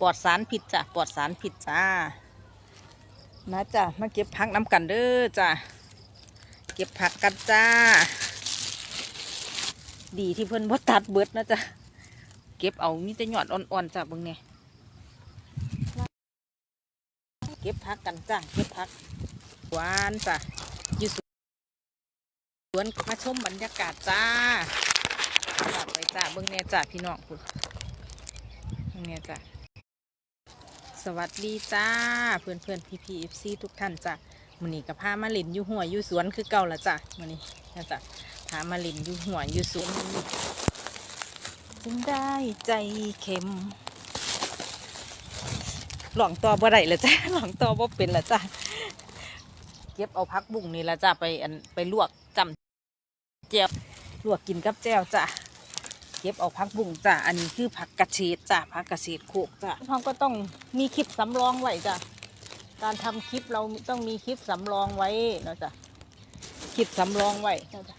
ปลอดสารพิษจ้ะปลอดสารพิษจ้านะจ้ะมาเก็บผักน้ำกันเด้อจ้ะเก็บผักกันจ้า ดีที่เพิ่นบ่ตัดเบิดนะจ้ะเก็บเอามีแต่ยอดอ่อนๆจ้ะเบิ่งเนี่ยเก็บผักกันจ้ะเก็บผักหวานจ้ะอยู่สวนมาชมบรรยากาศจ้าฝากไปจ้าเบิ่งเนี่ยจ้ะพี่น้องคุณเบิ่งเนี่ยจ้ะ วัสดีจ้า เพื่อนเพื่อนพีพีเอฟซีทุกท่านจ้ะมื้อนี้ก็พามาเล่นอยู่หัวอยู่สวนคือเก่าละจ้ะมื้อนี้นะจ้ะพามาเลินอยู่หัวอยู่สวนจึงได้ใจเข็มหลองต่อบ่ได้ละจ้ะหลองต่อบ่เป็นละจ้ะเก็บเอาพักบุ้งนี่ละจ้ะไปอันไปลวกจำแจ่วลวกกินกับแจ่วจ้ะ เก็บเอาพักบุ้งจ้ะอันนี้คือผักกระเฉดจ้ะผักกระเฉดโขกจ้ะเราก็ต้องมีคลิปสำรองไว้จ้ะการทำคลิปเราต้องมีคลิปสำรองไว้เนาะจ้ะคลิปสำรองไว้เนาะจ้ะ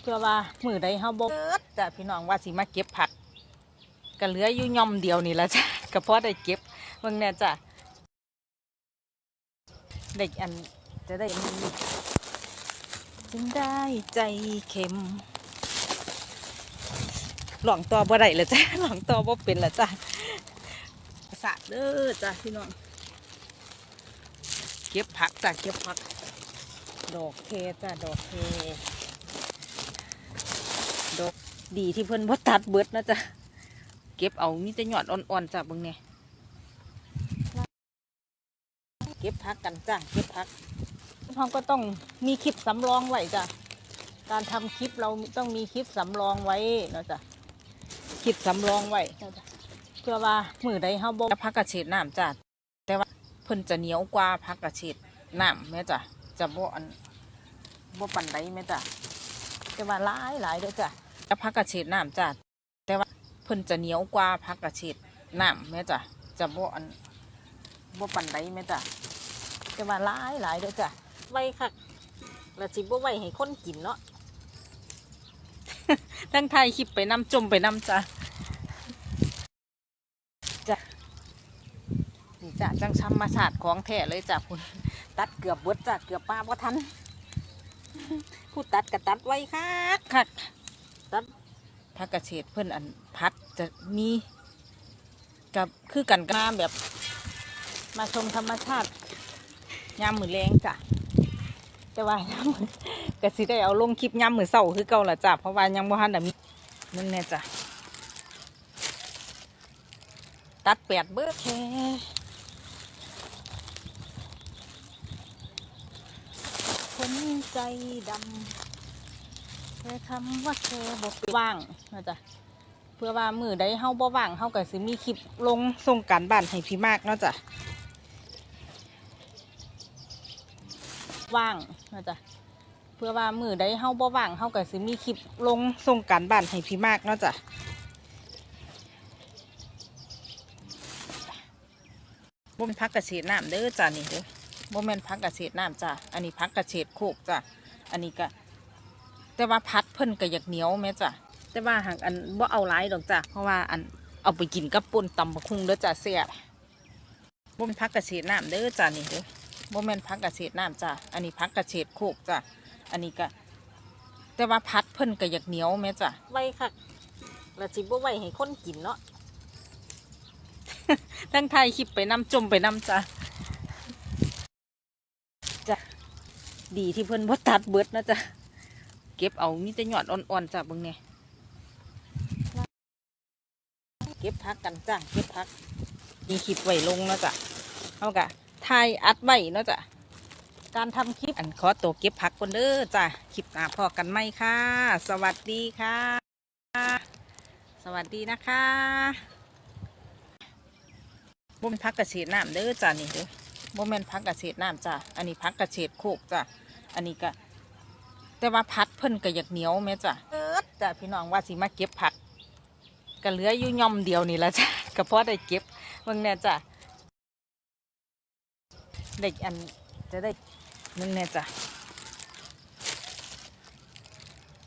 เพื่อว่ามือใดเฮาบ่เกิดจ้ะพี่น้องว่าสิมาเก็บผักก็เหลืออยู่ย่อมเดียวนี่ละจ้ะก็พอได้เก็บเบิ่งแน่จ้ะเด็กอันจะได้มีจึงได้ใจเข็ม หลองต่อบ่ได้ละจ้ะหลองต่อบ่เป็นละจ้ะสะเด้อจ้ะพี่น้องเก็บผักจ้ะเก็บผัก ดอกเทจ้ะดอกเทดอกดีที่เพิ่นบ่ตัดเบิดนะจ๊ะเก็บเอามีแต่ยอดอ่อนๆจ้ะเบิ่งเนี่ยเก็บพักกันจ้ะเก็บพักเราก็ต้องมีคลิปสำรองไว้จ้ะการทำคลิปเราต้องมีคลิปสำรองไว้เนาะจ้ะ คลิปสำรองไว้เพื่อว่ามือใดเฮาบ่พักกระเฉดน้ำจ้ะแต่ว่าเพิ่นจะเหนียวกว่าพักกระเฉดน้ำแม่จ้ะจะบ่อันบ่ปันใดแม่จ้ะแต่ว่าหลายหลายเด้อจ้ะแล้วพักกระเฉดน้ำจ้ะแต่ว่าเพิ่นจะเหนียวกว่าพักกระเฉดน้ำแม่จ้ะจะบ่อันบ่ปันใดแม่จ้ะแต่ว่าหลายหลายเด้อจ้ะไว้คักแล้วสิบ่ไว้ให้คนกินเนาะทั้งไทยคลิปไปน้ำจมไปน้ำจ้ะจ้ะนี่ จ้ะจังธรรมชาสติของแท้เลยจ้ะคุณตัดเกือบเบิดจ้ะเกือบป้าบ่ทันผู้ตัดก็ตัดไว้คักคักตัดผักกระเฉดเพื่อนอันพัดจะมีกับคือกันกน้ำแบบ มาชมธรรมชาติยามมือแรงจ้ะแต่ว่ายามมือก็สิได้เอาลงคลิปยามมือเศร้าคือเก่าละจ้ะเพราะว่ายังบ่ทันได้มีนั่นแน่จ้ะตัดแปดเบิดแค่ คนใจดำแค่คำว่าแค่บอกว่างนะจ๊ะเพื่อว่ามือใดเฮาบ่ว่างเฮาก็สิมีคลิปลงส่งการบ้านให้พี่มากเนาะจ้ะว่างนะจ๊ะเพื่อว่ามือใดเฮาบ่ว่างเฮาก็สิมีคลิปลงส่งการบ้านให้พี่มากเนาะจ้ะบ่แม่นพักกระเฉดน้ำเด้อจ้ะนี่เด้อ บ่แม่นพักกระเฉดน้ำจ้ะอันนี้พักกระเฉดโคกจ้ะอันนี้ก็แต่ว่าพัดเพิ่นก็อยากเหนียวแม่จ้ะแต่ว่าหากอันบ่เอาหลายดอกจ้ะเพราะว่าอันเอาไปกินกับป่นตำบักคุงเด้อจ้ะเสียบบ่แม่นพักกระเฉดน้ำเด้อจ้ะนี่เด้อบ่แม่นพักกระเฉดน้ำจ้ะอันนี้พักกระเฉดโคกจ้ะอันนี้ก็แต่ว่าพัดเพิ่นก็อยากเหนียวแม่จ้ะไว้คักแล้วสิบ่ไว้ให้คนกินเนาะทั้งไทยคลิปไปน้ำจมไปน้ำจ้ะจ้ะ ดีที่เพิ่นบ่ตัดเบิดนะจ้ะเก็บเอามีแต่หยอดอ่อนๆจ้ะเบิ่งเนี่ยเก็บพักกันจ้ะเก็บพัก มีคลิปไว้ลงนะจ้ะเอากะถ่ายอัดไว้นะจ้ะการทำคลิปอันขอตัวเก็บผักคนเด้อจ้ะคลิปหน้าพอกันไหมค่ะ สวัสดีค่ะ สวัสดีนะคะบ่แม่นพักกระเฉดน้ำเด้อจ้ะนี่เด้อบ่แม่นพักกระเฉดน้ำจ้ะอันนี้พักกระเฉดโคกจ้ะ อันนี้ก็แต่ว่าพัดเพิ่นก็อยากเหนียวแม่จ้ะเอิดจ้ะพี่น้องว่าสิมาเก็บผักก็เหลืออยู่ย่อมเดียวนี่ละจ้ะก็พอได้เก็บเบิ่งแน่จ้ะเด็กอันจะได้นึงแน่จ้ะ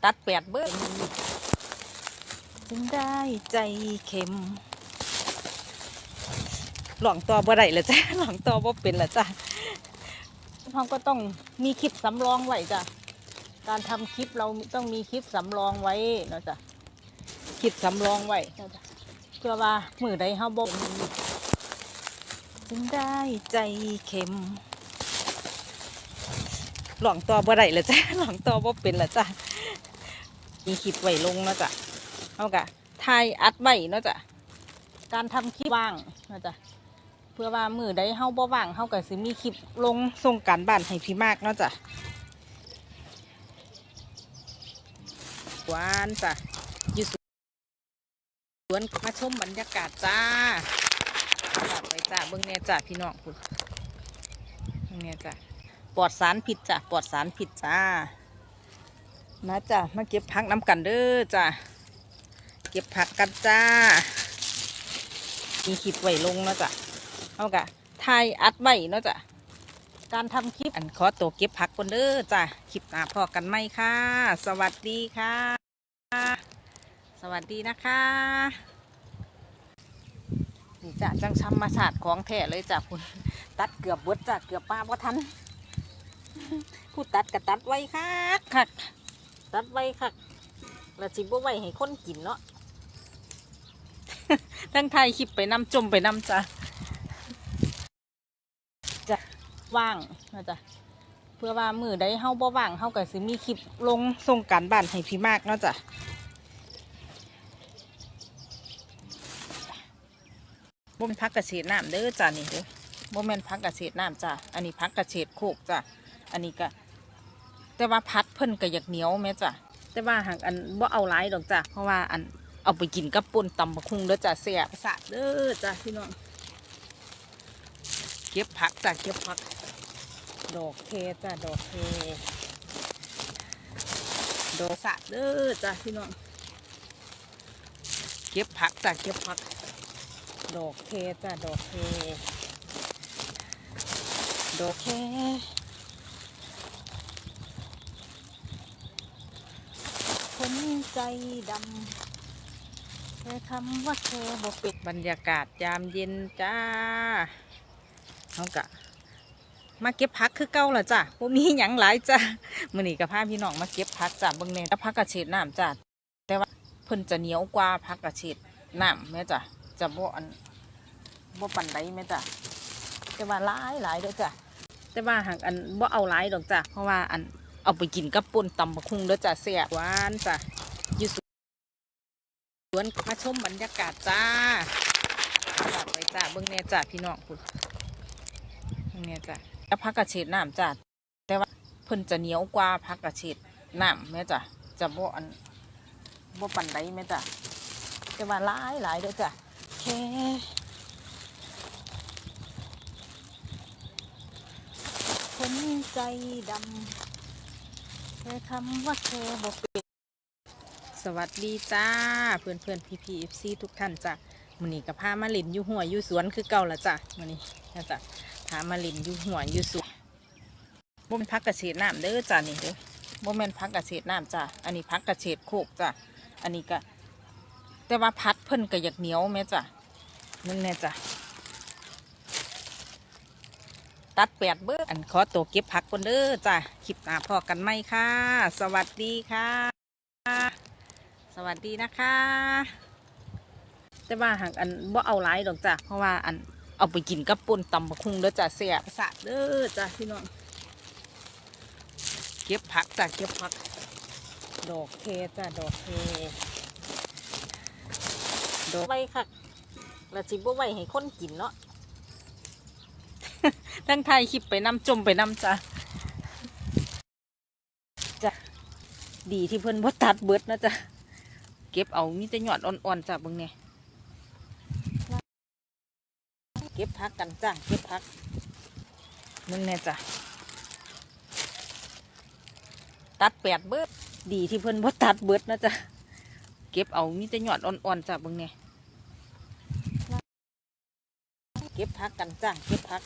ตัดแปดเบิดจึงได้ใจเข็มหลวงตัวบ่ได้ลยจ้ะหลวงตัวบ่เป็นละจ้ะ เราก็ต้องมีคลิปสำรองไว้จ้ะ การทำคลิปเราต้องมีคลิปสำรองไว้เนาะจ้ะ คลิปสำรองไว้เนาะจ้ะเพื่อว่ามือใดเฮาบ่จึงได้ใจเข็มหลวงตัวบ่ได้ลยจ้ะหลวงตัวบ่เป็นละจ้ะ มีคลิปไว้ลงเนาะจ้ะเอากะถ่ายอัดไว้เนาะจ้ะ การทำคลิปว่างเนาะจ้ะ พื่อว่ามือใดเฮาบ่ว่างเฮาก็สิมีคลิปลงส่งการบ้านให้พี่มากเนาะจ้ะหวานจ้ะอยู่สวนมาชมบรรยากาศจ้าฝากไว้จ้าเบิ่งแน่จ้าพี่น้องคุณเบิ่งแน่จ้าปลอดสารผิดจ้ะปลอดสารผิดจ้ามาจ้ะมาเก็บผักน้ำกันเด้อจ้ะเก็บผักกันจ้า มีคลิปไว้ลงเนาะจ้ะ เอากะถ่ายอัดไว้เนาะจ้ะการทำคลิปอันขอตัวเก็บผักคนเด้อจ้ะคลิปหน้าพอกันไหมค่ะ สวัสดีค่ะ สวัสดีนะคะนี่จ้ะจังชำมาศาสตร์ของแท้เลยจ้ะคุณตัดเกือบบดจ้ะเกือบป้าบ่ทันผู้ตัดก็ตัดไว้ค่ะคักตัดไว้คักแล้วสิบ่ไว้ให้คนกินเนาะทั้งไทยคลิปไปนำจมไปนำจ้ะ ว่างนะจ๊ะเพื่อว่ามือใดเฮาบ่ว่างเฮาก็สิมีคลิปลงส่งการบ้านให้พี่มากเนาะจ้ะบ่เป็นพักกระเฉดน้ำเด้อจ้ะนี่เด้อบ่แม่นพักกระเฉดน้ำจ้ะอันนี้พักกระเฉดโคกจ้ะอันนี้ก็แต่ว่าพัดเพิ่นก็อยากเหนียวแม่จ้ะแต่ว่าหากอันบ่เอาหลายดอกจ้ะเพราะว่าอันเอาไปกินกับป่นตำบักคุงเด้อจ้ะเสียประสะเด้อจ้ะพี่น้องเก็บผักจ้ะเก็บผัก ดอกเคจ้ะดอกเคดอกสะเด้อจ้ะพี่น้องเก็บผักจ้ะเก็บผัก ดอกเคจ้ะดอกเคดอกเคคนใจดำแค่คำว่าแค่บ่ปิดบรรยากาศยามเย็นจ้าเขากะ มาเก็บพักคือเก่าละจ้ะบ่มีหยังหลายจ้ะมื้อนี้ก็พาพี่น้องมาเก็บพักจ้ะเบิ่งแหน่แล้วพักกระเฉดน้ำจ้ะแต่ว่าเพิ่นจะเหนียวกว่าพักกระเฉดน้ำแม่จ้ะจะบ่อันบ่ปันใดแม่จ้ะแต่ว่าหลายหลายเด้อจ้ะแต่ว่าหากอันบ่เอาหลายดอกจ้ะเพราะว่าอันเอาไปกินกับป่นตำบักคุงเด้อจ้ะเสียหวานจ้ะอยู่สวนมาชมบรรยากาศจ้าฝากไว้จ้ะเบิ่งแหน่จ้ะพี่น้องคุณเบิ่งแน่จ้ะ พักกระเฉดน้ำจ้ะแต่ว่าเพิ่นจะเหนียวกว่าพักกระเฉดน้ำแม่จ้ะจะบ่อันบ่ปันใดแม่จ้ะแต่ว่าหลายหลายเด้อจ้ะแค่คนใจดำแค่คำว่าแค่บ่เป็นสวัสดีจ้า เพื่อนเพื่อนพีพีเอฟซีทุกท่านจ้ะมื้อนี้ก็พามาเล่นอยู่หัวอยู่สวนคือเก่าละจ้ะมื้อนี้นะจ้ะ หามาลินอยู่หัวอยู่สุดบ่แม่นพักกระเฉดน้ำเด้อจ้านี่เด้อบ่แม่นพักกระเฉดน้ำจ้าอันนี้พักกระเฉดโคกจ้าอันนี้ก็แต่ว่าพัดเพิ่นก็อยากเหนียวแม่จ้านั่นแน่จ้าตัดแปดเบิดอันขอตัวเก็บผักคนเด้อจ้าคลิปหน้าพอกันไหมค่ะ สวัสดีค่ะ สวัสดีนะคะ แต่ว่าหากอันบ่เอาหลายดอกจ้ะเพราะว่าอัน เอาไปกินกับป่นตำบักคุงเด้อจ้ะเสียสะเด้อจ้ะพี่น้องเก็บผักจ้ะเก็บผัก ดอกเคจ้ะดอกเคดอกไว้ค่ะล้วจิบ่ไว้ให้คนกินเนาะทั้งไทยคลิปไปน้ำจมไปน้ำจ้ะจ้ะดีที่เพิ่นบ่ตัดเบิดนะจ้ะเก็บเอามีแต่หยอดอ่อนๆจ้ะเบิ่งเนี่ย เก็บพักกันจ้าเก็บพักมึงแน่จ้ะตัดแปดเบิดดีที่เพิ่นบ่ตัดเบิดนะจ้ะเก็บเอามีแต่หยอดอ่อนๆจ้ะเบิ่งเนี่ยเก็บพักกันจ้าเก็บพัก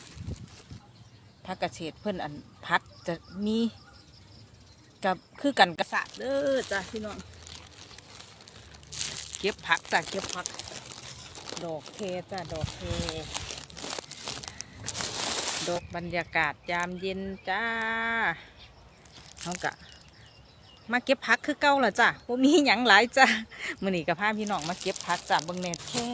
พักกระเฉดเพิ่นอันพัดจะมีกับคือกันกระสะเด้อจ้ะพี่น้องเก็บผักจ้ะเก็บผัก ดอกเคจ้ะดอกเค ดกบรรยากาศยามเย็นจ้าเขากะมาเก็บพักคือเก่าละจ้ะบ่มีหยังหลายจ้ะมื้อนี้ก็พาพี่น้องมาเก็บพักจ้ะเบิ่งแน่แค่